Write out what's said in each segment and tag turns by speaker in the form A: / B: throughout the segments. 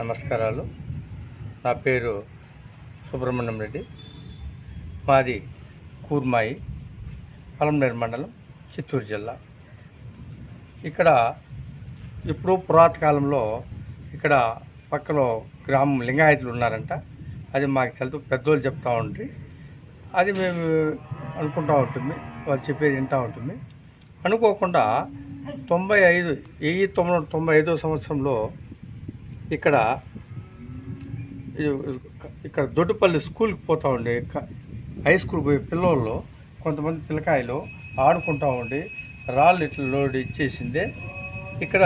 A: నమస్కారాలు. నా పేరు సుబ్రహ్మణ్యం రెడ్డి. మాది కూర్మాయి పలంనేరు మండలం చిత్తూరు జిల్లా. ఇక్కడ ఇప్పుడు పురాతకాలంలో ఇక్కడ పక్కలో గ్రామం లింగాయతులు ఉన్నారంట. అది మాకు తెలుసు పెద్దోళ్ళు చెప్తూ ఉంటుంది అది మేము అనుకుంటూ ఉంటుంది వాళ్ళు చెప్పేది వింటూ ఉంటుంది. అనుకోకుండా తొంభై ఐదు వెయ్యి తొమ్మిది తొంభై ఐదో సంవత్సరంలో ఇక్కడ ఇక్కడ దొడ్డుపల్లి స్కూల్కి పోతూ ఉండే హై స్కూల్ పోయే పిల్లలు కొంతమంది పిల్లకాయలు ఆడుకుంటా ఉండి రాళ్ళు ఇట్లా లోడ్ ఇచ్చేసింది. ఇక్కడ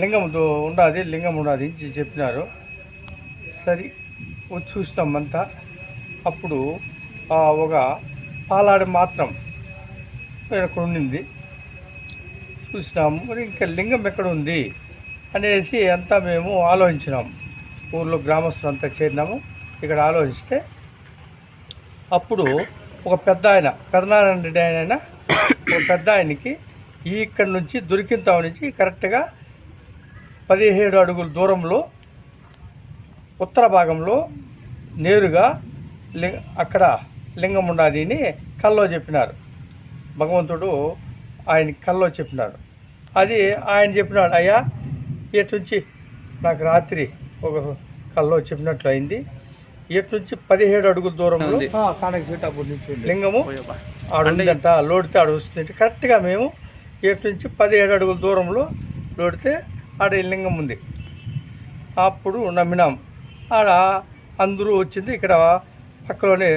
A: లింగం ఉండాది లింగం ఉండాది అని చెప్పినారు. సరే వచ్చి చూసినామంతా. అప్పుడు ఆ, ఒక పాలాడి మాత్రం ఇక్కడ ఉండింది చూసినాము. మరి ఇంకా లింగం ఎక్కడ ఉంది? అనేసి అంతా మేము ఆలోచించినాం. ఊర్లో గ్రామస్తులు అంతా చేరినాము. ఇక్కడ ఆలోచిస్తే అప్పుడు ఒక పెద్ద ఆయన పెదనారాయణ రెడ్డి ఆయన ఒక పెద్ద ఆయనకి ఇక్కడ నుంచి దొరికిన నుంచి కరెక్ట్గా పదిహేడు అడుగుల దూరంలో ఉత్తర భాగంలో నేరుగా లి అక్కడ లింగం ఉండాది అని కల్లో చెప్పినారు. భగవంతుడు ఆయన కల్లో చెప్పినాడు. అది ఆయన చెప్పినాడు అయ్యా నుంచి నాకు రాత్రి ఒక కల్లో చెప్పినట్లు అయింది. నుంచి పదిహేడు అడుగుల దూరంలో లింగము ఆడుందంట లోడితే ఆడ వస్తుంది కరెక్ట్గా మేము నుంచి పదిహేడు అడుగుల దూరంలో లోడితే ఆడ లింగం ఉంది. అప్పుడు నమ్మినాం. ఆడ అందరూ వచ్చింది ఇక్కడ పక్కలోనే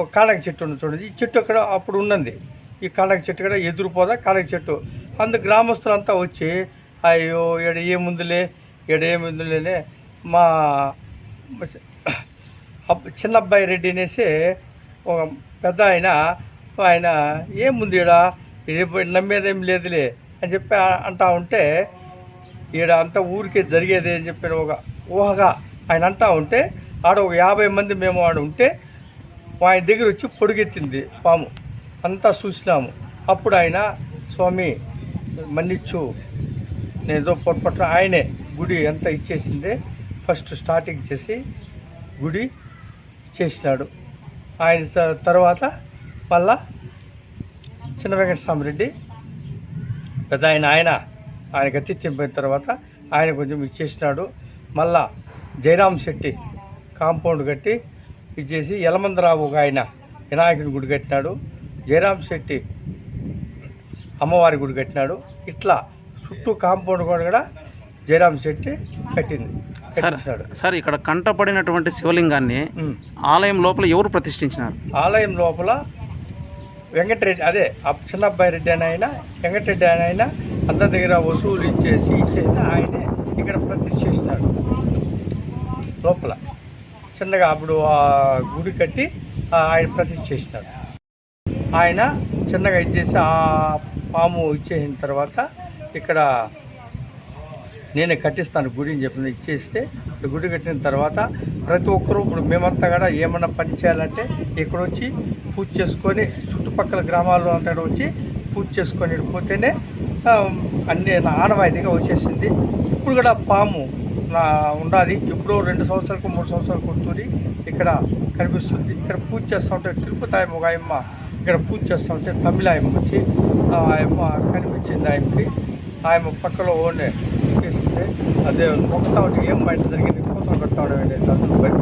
A: ఒక కానక చెట్టు ఉంది చూడండి. ఈ చెట్టు అక్కడ అప్పుడు ఉన్నది. ఈ కానక చెట్టు కూడా ఎదురుపోదా? కానక చెట్టు. అందు గ్రామస్తులంతా వచ్చి అయ్యో ఈడ ఏముందిలే ఈడ ఏముందిలేనే మా అబ్బ- చిన్న అబ్బాయి రెడ్డి అనేసి ఒక పెద్ద ఆయన ఆయన ఏముంది ఈడ? ఇది నమ్మేదేం లేదులే అని చెప్పి అంటా ఉంటే ఈడ అంతా ఊరికే జరిగేది అని చెప్పిన ఒక ఊహగా ఆయన అంటా ఉంటే ఆడ ఒక యాభై మంది మేము ఆడ ఉంటే ఆయన దగ్గర వచ్చి పొడిగెత్తింది పాము. అంతా చూసినాము. అప్పుడు ఆయన స్వామి మన్నిచ్చు ఏదో పొరపట్ల ఆయనే గుడి ఎంత ఇచ్చేసిందే. ఫస్ట్ స్టార్టింగ్ చేసి గుడి చేసినాడు. ఆయన తర్వాత మళ్ళా చిన్న వెంకటస్వామి రెడ్డి పెద్ద ఆయన ఆయన ఆయన గతించిపోయిన తర్వాత ఆయన కొంచెం ఇచ్చేసినాడు మళ్ళా జయరామ్ శెట్టి కాంపౌండ్ కట్టి ఇచ్చేసి యలమందరావు ఒక ఆయన వినాయకుడి గుడి కట్టినాడు. జయరామ్ శెట్టి అమ్మవారి గుడి కట్టినాడు. ఇట్లా చుట్టూ కాంపౌండ్ కూడా జయరాం శెట్టి కట్టింది
B: సార్ ఇక్కడ కంటపడినటువంటి శివలింగాన్ని. ఆలయం లోపల ఎవరు ప్రతిష్ఠించినారు?
A: ఆలయం లోపల వెంకటరెడ్డి అదే ఆ చిన్న అబ్బాయి రెడ్డి అని ఆయన వెంకటరెడ్డి అని ఆయన అందరి దగ్గర వసూలు ఇచ్చేసి ఇచ్చేసి ఆయనే ఇక్కడ ప్రతిష్ఠ చేసినాడు లోపల చిన్నగా అప్పుడు ఆ గుడి కట్టి ఆయన ప్రతిష్ఠ చేసినాడు ఆయన చిన్నగా ఇచ్చేసి ఆ పాము ఇచ్చేసిన తర్వాత ఇక్కడ నేనే కట్టిస్తాను గుడి అని చెప్పిన ఇచ్చేస్తే గుడి కట్టిన తర్వాత ప్రతి ఒక్కరూ ఇప్పుడు మేమంతా కూడా ఏమన్నా పని చేయాలంటే ఇక్కడ వచ్చి పూజ చేసుకొని చుట్టుపక్కల గ్రామాల్లో అంతా కూడా వచ్చి పూజ చేసుకొని పోతేనే అన్ని నా ఆనవాయితీగా వచ్చేసింది. ఇప్పుడు కూడా పాము నా ఉండాలి. ఎప్పుడో రెండు సంవత్సరాలకు మూడు సంవత్సరాలకు ఉంటుంది ఇక్కడ కనిపిస్తుంది. ఇక్కడ పూజ చేస్తూ ఉంటే తిరుపతి ఒక ఆయమ్మ ఇక్కడ పూజ చేస్తూ ఉంటే తమిళ ఆయమ్మ వచ్చి ఆయమ్మ కనిపించింది ఆయనకి. ఆయమ్మ పక్కలో ఓనే ఇస్తే అదే మొక్కుతా ఏం బయట జరిగింది కూతురు కొడతా అనేది అందులో బయట